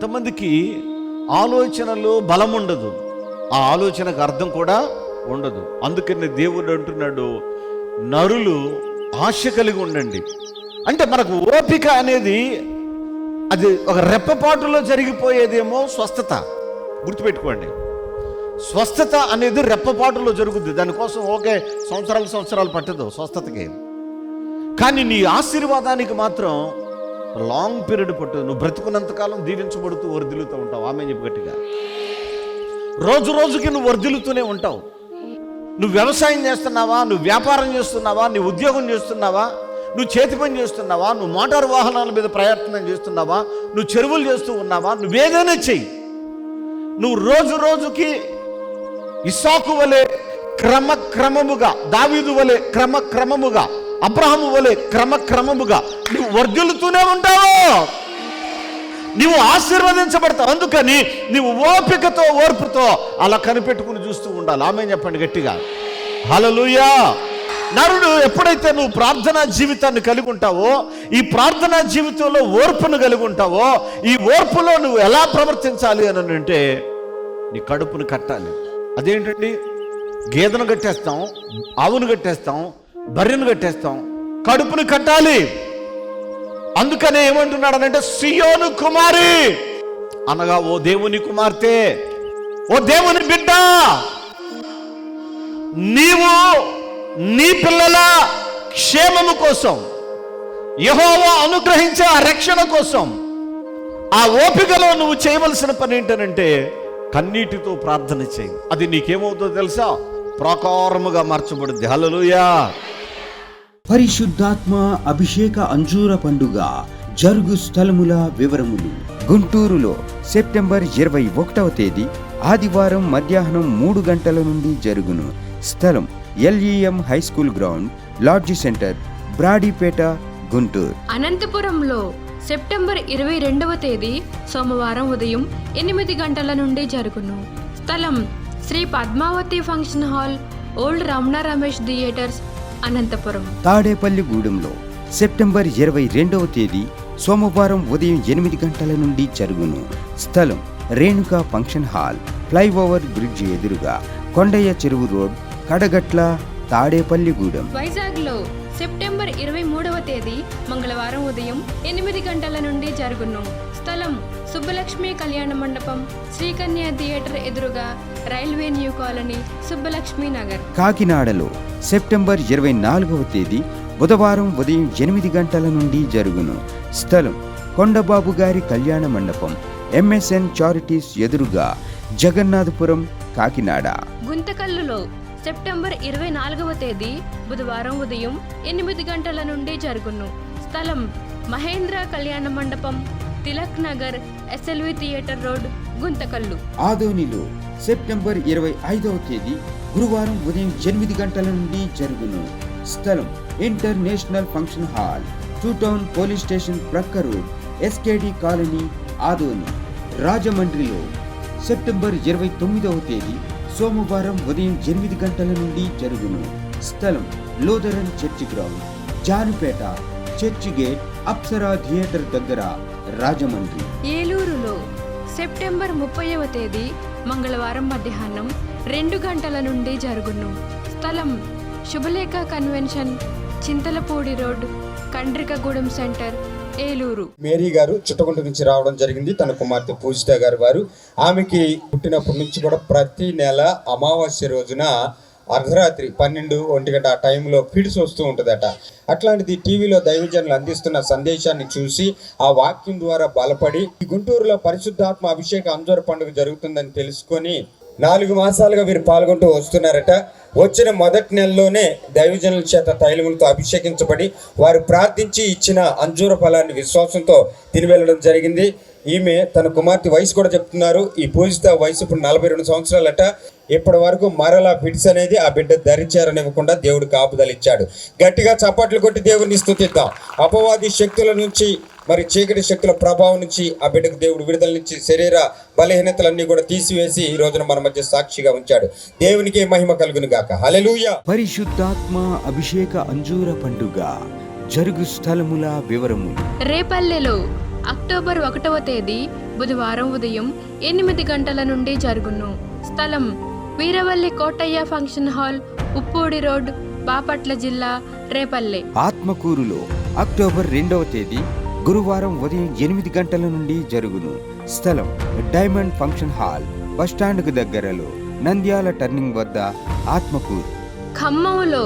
కొంతమందికి ఆలోచనలో బలం ఉండదు. ఆ ఆలోచనకు అర్థం కూడా ఉండదు. అందుకని దేవుడు అంటున్నాడు నరులు ఆశ కలిగి ఉండండి. అంటే మనకు ఓపిక అనేది అది ఒక రెప్పపాటులో జరిగిపోయేదేమో స్వస్థత. గుర్తుపెట్టుకోండి. స్వస్థత అనేది రెప్పపాటులో జరుగుద్ది. దానికోసం ఓకే సంవత్సరాలు సంవత్సరాలు పట్టదు స్వస్థతకి. కానీ నీ ఆశీర్వాదానికి మాత్రం లాంగ్ పీరియడ్ పట్టు నువ్వు బ్రతుకున్నంతకాలం దీవించబడుతూ వర్ధిల్లుతూ ఉంటావు. ఆమె చెప్పు గట్టిగా. రోజు రోజుకి నువ్వు వర్ధిల్లుతూనే ఉంటావు. నువ్వు వ్యవసాయం చేస్తున్నావా? నువ్వు వ్యాపారం చేస్తున్నావా? నీ ఉద్యోగం చేస్తున్నావా? నువ్వు చేతి పని చేస్తున్నావా? నువ్వు మోటార్ వాహనాల మీద ప్రయత్నం చేస్తున్నావా? నువ్వు చెరువులు చేస్తూ ఉన్నావా? నువ్వేదైనా చెయ్యి. నువ్వు రోజు రోజుకి ఇసాకు వలె క్రమక్రమముగా దావీదు వలె క్రమక్రమముగా అబ్రహము వలె క్రమక్రమముగా నువ్వు వర్ధిల్లుతూనే ఉంటావు. నీవు ఆశీర్వదించబడతావు. అందుకని నీవు ఓపికతో ఓర్పుతో అలా కనిపెట్టుకుని చూస్తూ ఉండాలి. ఆమె చెప్పండి గట్టిగా. హలలుయా నరుడు ఎప్పుడైతే నువ్వు ప్రార్థనా జీవితాన్ని కలిగి ఉంటావో ఈ ప్రార్థనా జీవితంలో ఓర్పును కలిగి ఉంటావో ఈ ఓర్పులో నువ్వు ఎలా ప్రవర్తించాలి అని అంటే నీ కడుపును కట్టాలి. అదేంటండి? గేదెను కట్టేస్తాం ఆవును కట్టేస్తాం బర్రెను కట్టేస్తాం కడుపును కట్టాలి. అందుకనే ఏమంటున్నాడనంటే సియోను కుమారి. అనగా ఓ దేవుని కుమార్తె ఓ దేవుని బిడ్డ నీవు నీ పిల్లల క్షేమము కోసం యహోవా అనుగ్రహించే ఆ రక్షణ కోసం ఆ ఓపికలో నువ్వు చేయవలసిన పని ఏంటనంటే కన్నీటితో ప్రార్థన చేయి. అది నీకేమవుతుందో తెలుసా? ప్రాకారముగా మార్చబడుద్ది. హల్లెలూయా. పరిశుద్ధాత్మ అభిషేక అంజూర పండుగ జరుగు స్థలముల వివరములు. గుంటూరులో సెప్టెంబర్ ఇరవై ఒకటవ తేదీ ఆదివారం మధ్యాహ్నం మూడు గంటల నుండి జరుగును. స్థలం LEM high school ground lodge center Brodipet Guntur. అనంతపురంలో సెప్టెంబర్ ఇరవై రెండవ తేదీ సోమవారం ఉదయం ఎనిమిది గంటల నుండి జరుగును. స్థలం Shri Padmavathi function hall old Ramana Ramesh theatres Anantapuram. తాడేపల్లిగూడెంలో September ఇరవై రెండవ తేదీ సోమవారం ఉదయం ఎనిమిది గంటల నుండి జరుగును. స్థలం Renuka function hall flyover bridge ఎదురుగా కొండయ్య చెరువు రోడ్ కడగట్ల తాడేపల్లిగూడెం వైజాగ్లో సెప్టెంబర్ ఇరవై మూడవ తేదీ మంగళవారం ఉదయం ఎనిమిది గంటల నుండి జరుగును. స్థలం సుబ్బలక్ష్మి కళ్యాణ మండపం శ్రీకన్య థియేటర్ ఎదురుగా railway new colony Subbalakshmi Nagar. కాకినాడలో సెప్టెంబర్ ఇరవై నాలుగవ తేదీ బుధవారం ఉదయం ఎనిమిది గంటల నుండి జరుగును. స్థలం కొండబాబు గారి కళ్యాణ మండపం ఎంఎస్ఎన్ చారిటీస్ ఎదురుగా జగన్నాథపురం కాకినాడ. గుంతకల్లులో సెప్టెంబర్ ఇరవై నాలుగవ తేదీ బుధవారం ఉదయం ఎనిమిది గంటల నుండి జరుగును. స్థలం Mahendra Kalyana Mandapam Tilak Nagar SLV theatre road Guntakal. ఆదోనిలో సెప్టెంబర్ ఇరవై ఐదవ తేదీ గురువారం ఉదయం ఎనిమిది గంటల నుండి జరుగును. స్థలం international function hall two town police station ప్రక్క రోడ్ ఎస్కేడి కాలనీ ఆదోని. రాజమండ్రిలో సెప్టెంబర్ ఇరవై తొమ్మిదవ తేదీ సోమవారం ఉదయం ఎనిమిది గంటల నుండి జరుగును. స్థలం Lutheran church ground Janupeta church gate Apsara theatre దగ్గర రాజమండ్రి. ఏలూరులో సెప్టెంబర్ ముప్పైవ తేదీ మంగళవారం మధ్యాహ్నం రెండు గంటల నుండి జరుగును. స్థలం Subhalekha convention Chintalapudi road Kandrikagudem center Eluru. Mary గారు చుట్టకుంట నుంచి రావడం జరిగింది. తన కుమార్తె పూజిత గారు వారు. ఆమెకి పుట్టినప్పటి నుంచి కూడా ప్రతి నెల అమావాస్య రోజున అర్ధరాత్రి పన్నెండు ఒంటి గంట ఆ టైంలో ఫిడ్స్ వస్తూ ఉంటుందట. అట్లాంటిది టీవీలో దైవజనులు అందిస్తున్న సందేశాన్ని చూసి ఆ వాక్యం ద్వారా బలపడి గుంటూరులో పరిశుద్ధాత్మ అభిషేక అంజూర పండుగ జరుగుతుందని తెలుసుకొని నాలుగు మాసాలుగా వీరు పాల్గొంటూ వస్తున్నారట. వచ్చిన మొదటి నెలలోనే దైవజనుల చేత తైలములతో అభిషేకించబడి వారు ప్రార్థించి ఇచ్చిన అంజూర ఫలాన్ని విశ్వాసంతో తిని వెళ్ళడం జరిగింది. ఈమె తన కుమార్తె వయసు కూడా చెప్తున్నారు. ఈ పూజిత వయసు ఇప్పుడు నలభై రెండు సంవత్సరాలట. ఇప్పటి వరకు మరలా ఫిట్స్ అనేది ఆ బిడ్డ ధరించారనివ్వకుండా దేవుడు కాపుదలు ఇచ్చాడు. గట్టిగా చప్పట్లు కొట్టి దేవుడిని స్తుతిద్దాం అపవాది శక్తుల నుంచి మరి చీకటి శక్తుల ప్రభావం నుంచి ఆ బిడ్డకు దేవుడు విడుదల నుంచి శరీర బలహీనతలన్నీ కూడా తీసివేసి ఈ రోజున మన మధ్య సాక్షిగా ఉంచాడు. దేవునికి మహిమ కలుగును గాక హల్లెలూయా. పరిశుద్ధాత్మ అభిషేక అంజూర పండుగ. జరుగు స్థలముల వివరములు. రేపల్లెలో అక్టోబర్ ఒకటవ తేదీ బుధవారం ఉదయం ఎనిమిది గంటల నుండి జరుగును. స్థలం Veeravalli Kotaiah function hall Uppudi road Bapatla జిల్లా రేపల్లె. ఆత్మకూరులో అక్టోబర్ రెండవ తేదీ గురువారం ఉదయం ఎనిమిది గంటల నుండి జరుగును. స్థలం డైమండ్ ఫంక్షన్ హాల్ బస్టాండ్కు దగ్గరలో నంద్యాల టర్నింగ్ వద్ద ఆత్మకూరు. ఖమ్మంలో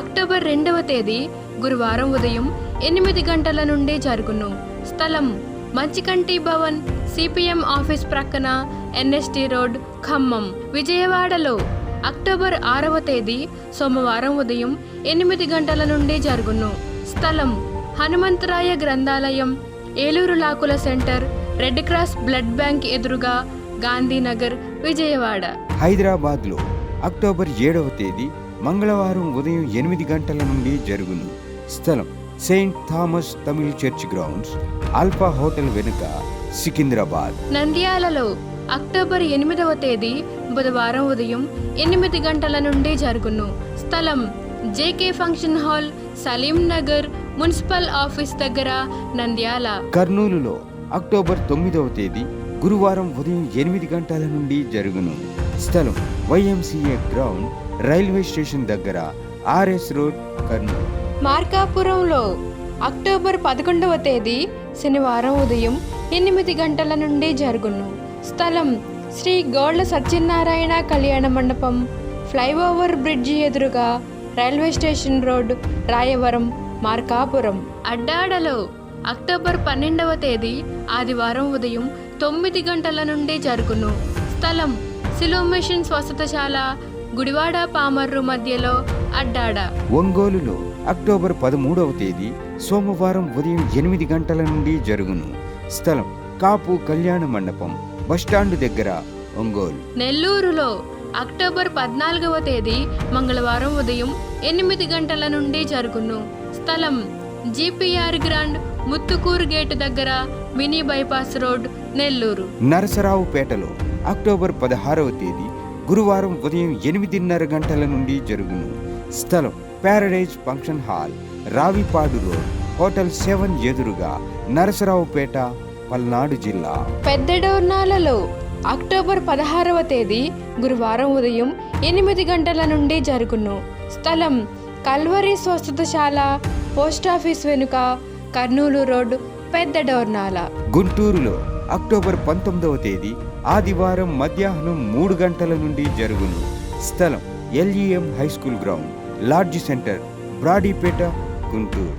అక్టోబర్ రెండవ తేదీ గురువారం ఉదయం ఎనిమిది గంటల నుండే జరుగును. స్థలం మంచికంటి భవన్ సిపిఎం ఆఫీస్ ప్రక్కన ఎన్ఎస్టి రోడ్ ఖమ్మం విజయవాడలో. అక్టోబర్ ఆరవ తేదీ సోమవారం ఉదయం ఎనిమిది గంటల నుండి జరుగును. స్థలం హనుమంతరాయ గ్రంథాలయం Eluru లాకుల center red cross blood bank ఎదురుగా గాంధీనగర్ విజయవాడ. హైదరాబాద్లో అక్టోబర్ ఏడవ తేదీ మంగళవారం ఉదయం ఎనిమిది గంటల నుండి జరుగును. స్థలం saint Thomas Tamil church grounds alpha hotel వెనుక సికింద్రాబాద్. నంద్యాలలో అక్టోబర్ ఎనిమిదవ తేదీ బుధవారం ఉదయం ఎనిమిది గంటల నుండి జరుగును. స్థలం JK function hall Salim Nagar municipal office దగ్గర నంద్యాల. కర్నూలులో అక్టోబర్ తొమ్మిదవ తేదీ గురువారం ఉదయం ఎనిమిది గంటల నుండి జరుగును. స్థలం వైఎంసీఏ గ్రౌండ్ రైల్వే స్టేషన్ దగ్గర ఆర్ఎస్ రోడ్ కర్నూలు. మార్కాపురంలో అక్టోబర్ పదకొండవ తేదీ శనివారం ఉదయం ఎనిమిది గంటల నుండి జరుగును. స్థలం శ్రీ గోళ్ళ సత్యనారాయణ కళ్యాణ మండపం ఫ్లైఓవర్ బ్రిడ్జి ఎదురుగా railway station road Rayavaram Markapuram. అడ్డాడలో October పన్నెండవ తేదీ ఆదివారం ఉదయం తొమ్మిది గంటల నుండి జరుగును. స్థలం సిలో మిషన్ స్వస్థతశాల గుడివాడ పామర్రు మధ్యలో అడ్డాడ. ఒంగోలులో అక్టోబర్ పదమూడవ తేదీ సోమవారం ఉదయం ఎనిమిది గంటల నుండి జరుగును. స్థలం కాపు కళ్యాణ మండపం బస్టాండ్ దగ్గర ఒంగోలు. నెల్లూరులో అక్టోబర్ పద్నాలుగవ తేదీ మంగళవారం ఉదయం ఎనిమిది గంటల నుండి జరుగును. స్థలం జిపిఆర్ గ్రాండ్ ముత్తుకూరు గేటు దగ్గర మినీ బైపాస్ రోడ్ నెల్లూరు. నరసరావుపేటలో అక్టోబర్ పదహారవ తేదీ గురువారం ఉదయం ఎనిమిదిన్నర గంటల నుండి జరుగును. స్థలం paradise function hall Ravipadu road hotel seven ఎదురుగా నరసరావుపేట పల్నాడు జిల్లా. పెద్దడోర్నాలలో అక్టోబర్ పదహారవ తేదీ గురువారం ఉదయం ఎనిమిది గంటల నుండి జరుగును. స్థలం కల్వరి స్వస్థతశాల పోస్టాఫీస్ వెనుక కర్నూలు రోడ్ పెద్దడోర్నాల. గుంటూరులో అక్టోబర్ పంతొమ్మిదవ తేదీ ఆదివారం మధ్యాహ్నం మూడు గంటల నుండి జరుగును. స్థలం LEM high school ground. Lodge center Brodipet Guntur.